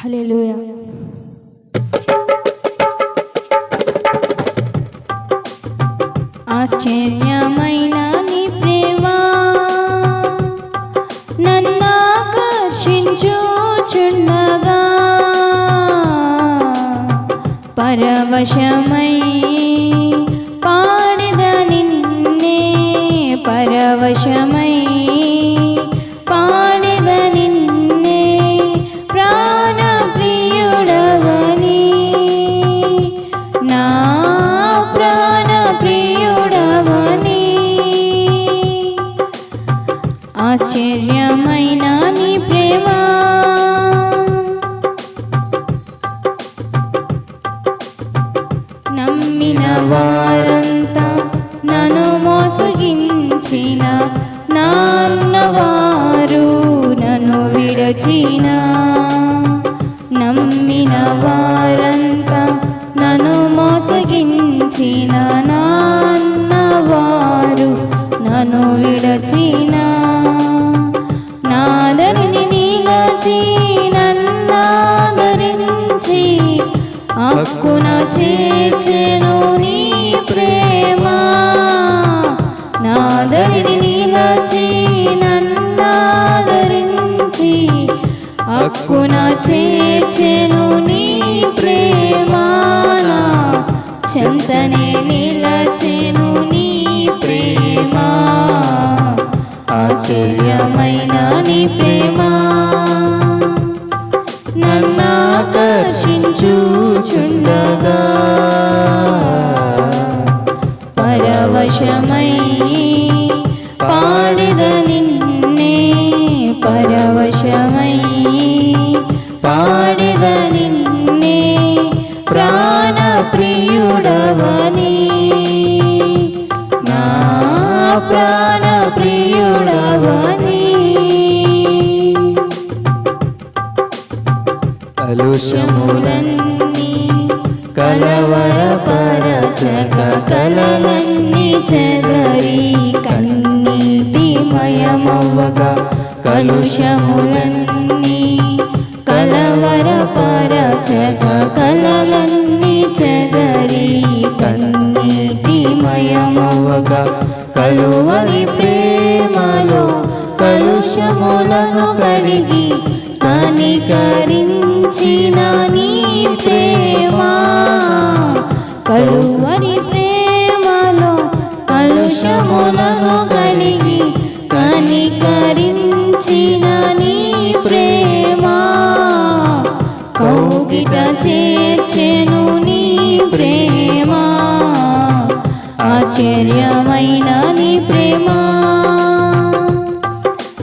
హల్లెలూయా. ఆశ్చర్యమైన నీ ప్రేమ నన్నాకర్షించుచుండగా పరవశమై పాడిద నిన్నే పరవశమై నమ్మిన వారంతా నను మోసగించిన నాన్నవారు నన్ను విడచిన. నమ్మిన వారంతా నన్ను మోసగించిన నాన్న హక్కున చేర్చెను నీ ప్రేమ. నాదరిని నీలచి నన్నాదరించి అక్కున చేర్చెను నన్నాకర్షించుచుండగా పరవశమై పాడిద నిన్నే పరవశమై పాడిద నిన్నే ప్రాణ ప్రియుడవని నా ప్రాణ ప్రియుడవని కలుషములన్నీ కలవరపరచక కలలన్నీ చెదరి కన్నీటి మయమవ్వగా కలుషములన్నీ కలవరపరచక కలలన్నీ చెదరి కన్నీటి మయమవ్వగా కలువరి ప్రేమలో కలుషములను కడిగి కనికరించినాని కలువరి ప్రేమలో కలుషములను కలిగి కనికరించిన నీ ప్రేమ. కౌగిట చేర్చెను నీ ప్రేమ. ఆశ్చర్యమైన నీ ప్రేమ.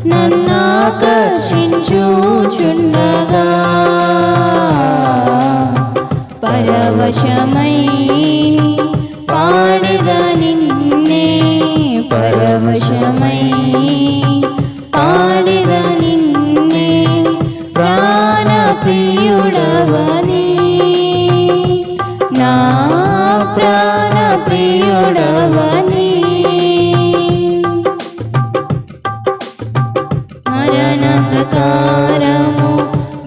నన్నాకర్షించుచుండగా పరవశం ప్రాణ ప్రియుడవని మరణకారము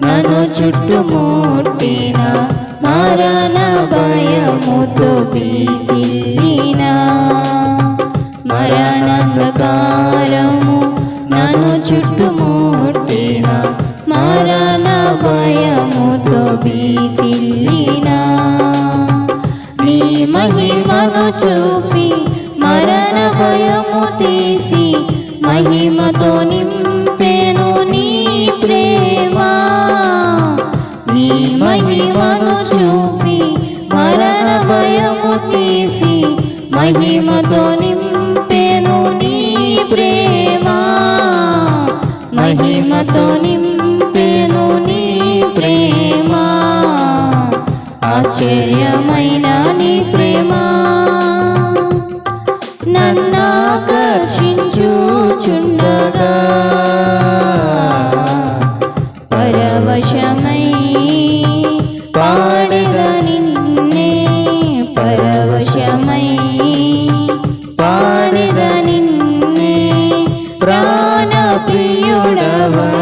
నన్ను చుట్టుముట్టిన మరణ భయముతో భీతిల్లిన మరణకారము నన్ను చుట్టుముట్టిన మరణ భయముతో భీతి మహిమను చూపి మరణ భయము తీసి మహిమతో నింపేను నీ ప్రేమ. నీ మహిమను చూపి మరణ భయము తీసి మహిమతో నింపేను నీ ప్రేమ. మహిమతో ఆశ్చర్యమైన నీ ప్రేమ. నన్నాకర్షించుచుండగా. పరవశమై పాడిద నిన్నే. పరవశమై పాడిద నిన్నే. ప్రాణ ప్రియుడవా